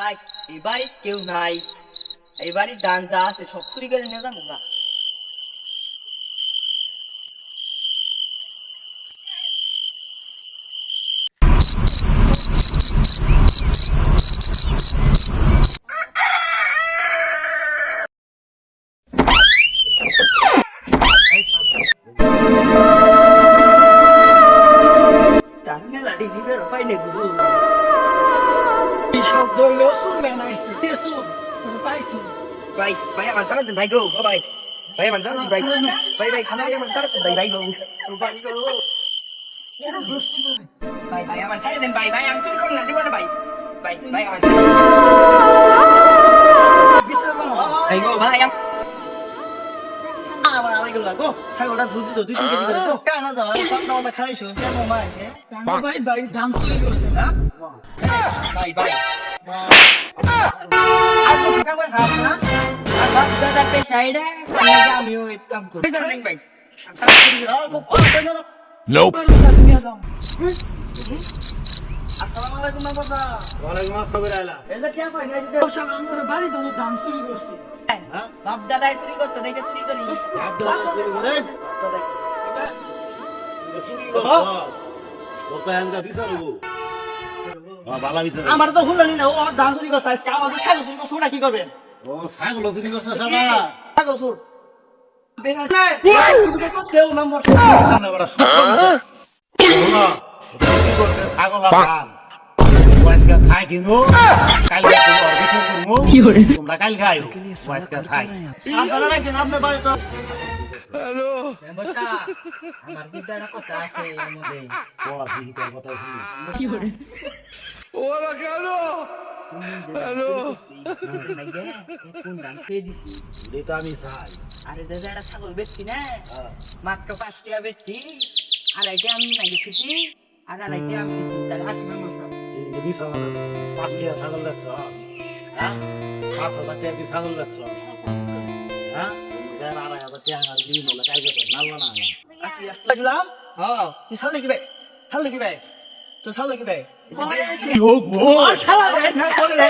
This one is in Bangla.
ভাই এই বাড়ির কেউ নাই। এই বাড়ির ডান যা আছে সব চুরি করে নিয়ে যাব না নেই গো। এই শব্দ হইল শুনবে না এসে শুন পাইছি। ভাই ভাই আমার জানা ভাই গো ভাই। ভাই আমার জানা ভাই। ভাই ভাই ভাই আমার জানা ভাই ভাই গো। ভাই গো। ভাই ভাই আমার ছেড়ে দেন ভাই ভাই আমি চুরি করব না দিব না ভাই। ভাই ভাই আমার। ভাই গো ভাই আম- আমার আলাইগুলা গো ছাগলটা ধুতি তো দুই তিন কেজি করে কেন দাও পাতলা ওটা খাইছো কেন মাই ভাই ভাই ধান চুরি করছে না ভাই ভাই আর তো কাম করে খাস না আমার দাদা পেশা আমিও এই করি ভাই Nope. আসসালামু আলাইকুম বাবা ওয়ালাইকুম আসসালাম আলা এটা কি কই যে আমরা বাড়ি চুরি করছে বাপ দাদাই চুরি করতো দেখে চুরি করি বালা বিচার আমার তো হুলানি না ও ধান চুরি করছে ছাগল চুরি করছে ওটা কি করবেন ও ছাগল চুরি করছে সবা ছাগল চুর। ছাগল খাই কিনু তোমরা কাল খাইও। ওয়াইসকা খাই আপনারা রাখছেন আপনার বাড়ি তো বসা আমার বিদ্যা একটা কথা আছে এর মধ্যে? ও বিহিতের কথা কি কোন? ধান খেয়ে দিছি এটা আমি চাই আরে দাদা একটা ছাগল বেচছি না? মাত্র পাঁচ টাকা বেচছি। আড়াইটা আমি নাকি খুশি আর আড়াইটা আমি দিচ্ছি। তাহলে আসি না বসা ঠিক বিচার পাঁচ টাকা ছাগল যাচ্ছ হ্যাঁ? পাঁচ হাজার টাকা দিয়ে ছাগল যাচ্ছ হ্যাঁ? আড়াই হাজার টাকা আর দিন হলে কাজ নালবা না আসি আসি বলছিলাম হ্যাঁ। ছাগল কি ভাই? ছাগল কি ভাই? তো ছাগল কি ভাই? কি হোক শালা রে ছাগল। রে